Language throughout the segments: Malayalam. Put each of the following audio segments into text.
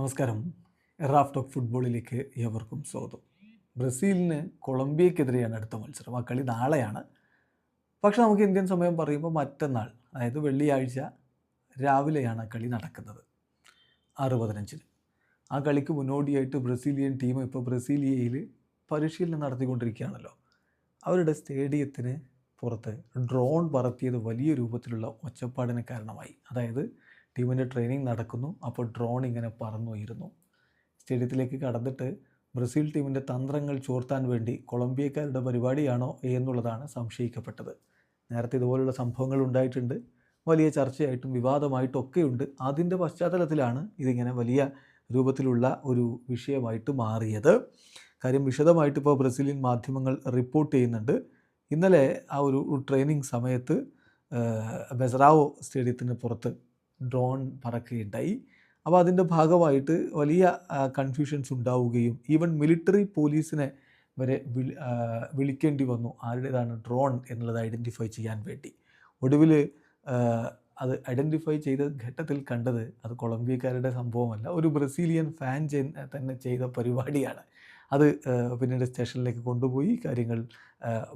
നമസ്കാരം. റാഫ് ടോക്ക് ഫുട്ബോളിലേക്ക് ഏവർക്കും സ്വാഗതം. ബ്രസീലിന് കൊളംബിയക്കെതിരെയാണ് അടുത്ത മത്സരം. ആ കളി നാളെയാണ്. പക്ഷേ നമുക്ക് ഇന്ത്യൻ സമയം പറയുമ്പോൾ മറ്റന്നാൾ അതായത് വെള്ളിയാഴ്ച രാവിലെയാണ് ആ കളി നടക്കുന്നത്. ആറ് പതിനഞ്ചിന്. ആ കളിക്ക് മുന്നോടിയായിട്ട് ബ്രസീലിയൻ ടീം ഇപ്പോൾ ബ്രസീലിയയിൽ പരിശീലനം നടത്തിക്കൊണ്ടിരിക്കുകയാണല്ലോ. അവരുടെ സ്റ്റേഡിയത്തിന് പുറത്ത് ഡ്രോൺ പറത്തിയത് വലിയ രൂപത്തിലുള്ള ഒച്ചപ്പാടിന് കാരണമായി. അതായത് ടീമിന്റെ ട്രെയിനിങ് നടക്കുന്നു. അപ്പോൾ ഡ്രോൺ ഇങ്ങനെ പറന്നുയരുന്നു. സ്റ്റേഡിയത്തിലേക്ക് കടന്നിട്ട് ബ്രസീൽ ടീമിന്റെ തന്ത്രങ്ങൾ ചോർത്താൻ വേണ്ടി കൊളംബിയക്കാരുടെ പരിപാടിയാണോ എന്നുള്ളതാണ് സംശയിക്കപ്പെട്ടത്. നേരത്തെ ഇതുപോലുള്ള സംഭവങ്ങൾ ഉണ്ടായിട്ടുണ്ട്. വലിയ ചർച്ചയായിട്ടും വിവാദമായിട്ടും ഒക്കെയുണ്ട് അതിന്റെ പശ്ചാത്തലത്തിലാണ് ഇതിങ്ങനെ വലിയ രൂപത്തിലുള്ള ഒരു വിഷയമായിട്ട് മാറിയത്. കാര്യം വിശദമായിട്ട് ഇപ്പോൾ ബ്രസീലിയൻ മാധ്യമങ്ങൾ റിപ്പോർട്ട് ചെയ്യുന്നുണ്ട്. ഇന്നലെ ആ ഒരു ട്രെയിനിങ് സമയത്ത് ബെസറാവോ സ്റ്റേഡിയത്തിന് പുറത്ത് ഡ്രോൺ പറക്കുകയുണ്ടായി. അപ്പോൾ അതിന്റെ ഭാഗമായിട്ട് വലിയ കൺഫ്യൂഷൻസ് ഉണ്ടാവുകയും ഈവൻ മിലിറ്ററി പോലീസിനെ വരെ വിളി വിളിക്കേണ്ടി വന്നു. ആരുടേതാണ് ഡ്രോൺ എന്നുള്ളത് ഐഡന്റിഫൈ ചെയ്യാൻ വേണ്ടി. ഒടുവിൽ അത് ഐഡന്റിഫൈ ചെയ്ത ഘട്ടത്തിൽ കണ്ടത് അത് കൊളംബിയക്കാരുടെ സംഭവമല്ല ഒരു ബ്രസീലിയൻ ഫാൻ തന്നെ ചെയ്ത പരിപാടിയാണ്. അത് പിന്നീട് സ്റ്റേഷനിലേക്ക് കൊണ്ടുപോയി കാര്യങ്ങൾ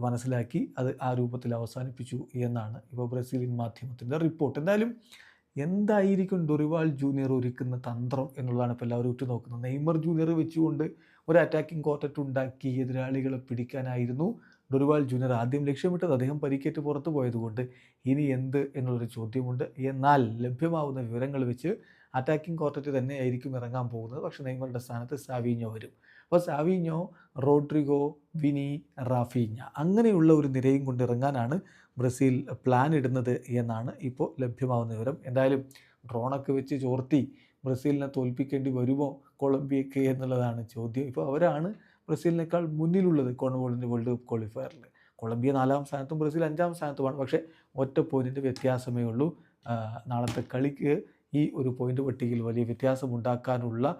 മനസ്സിലാക്കി അത് ആ രൂപത്തിൽ അവസാനിപ്പിച്ചു എന്നാണ് ഇപ്പോൾ ബ്രസീലിയൻ മാധ്യമത്തിന്റെ റിപ്പോർട്ട്. എന്തായാലും എന്തായിരിക്കും ഡൊറിവാൾ ജൂനിയർ ഒരുക്കുന്ന തന്ത്രം എന്നുള്ളതാണ് ഇപ്പോൾ എല്ലാവരും ഉറ്റുനോക്കുന്നത്. നെയ്മർ ജൂനിയർ വെച്ചുകൊണ്ട് ഒരു അറ്റാക്കിംഗ് കോർട്ടറ്റ് ഉണ്ടാക്കി എതിരാളികളെ പിടിക്കാനായിരുന്നു. ഡൊറിവാൾ ജൂനിയർ ആദ്യം ലക്ഷ്യമിട്ടത് അദ്ദേഹം പരിക്കേറ്റ് പുറത്തു പോയതുകൊണ്ട് ഇനി എന്ത് എന്നുള്ളൊരു ചോദ്യമുണ്ട്. എന്നാൽ ലഭ്യമാവുന്ന വിവരങ്ങൾ വെച്ച് അറ്റാക്കിംഗ് കോർട്ടറ്റ് തന്നെയായിരിക്കും ഇറങ്ങാൻ പോകുന്നത്. പക്ഷേ നെയ്മറുടെ സ്ഥാനത്ത് സാവീഞ്ഞോ വരും. അപ്പോൾ സാവീഞ്ഞോ റോഡ്രിഗോ വിനി റാഫീഞ്ഞ അങ്ങനെയുള്ള ഒരു നിരയും കൊണ്ട് ഇറങ്ങാനാണ് ബ്രസീൽ പ്ലാൻ ഇടുന്നത് എന്നാണ് ഇപ്പോൾ ലഭ്യമാവുന്ന വിവരം. എന്തായാലും ഡ്രോണൊക്കെ വെച്ച് ചോർത്തി ബ്രസീലിനെ തോൽപ്പിക്കേണ്ടി വരുമോ കൊളംബിയക്ക് എന്നുള്ളതാണ് ചോദ്യം. ഇപ്പോൾ അവരാണ് ബ്രസീലിനേക്കാൾ മുന്നിലുള്ളത് കോൺവോളിന്റെ വേൾഡ് കപ്പ് ക്വാളിഫയറിൽ കൊളംബിയ നാലാം സ്ഥാനത്തും ബ്രസീൽ അഞ്ചാം സ്ഥാനത്തുമാണ്. പക്ഷേ ഒറ്റ പോയിന്റിന്റെ വ്യത്യാസമേ ഉള്ളൂ. നാളത്തെ കളിക്ക് ഈ ഒരു പോയിന്റ് പട്ടികയിൽ വലിയ വ്യത്യാസം ഉണ്ടാക്കാനുള്ള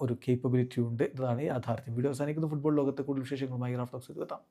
ഒരു കേപ്പബിലിറ്റി ഉണ്ട് എന്നതാണ് യാഥാർത്ഥ്യം. വീഡിയോ അവസാനിക്കുന്ന. ഫുട്ബോൾ ലോകത്തെ കൂടുതൽ വിശേഷങ്ങളുമായി റാഫ്റ്റോക്സ് എത്താം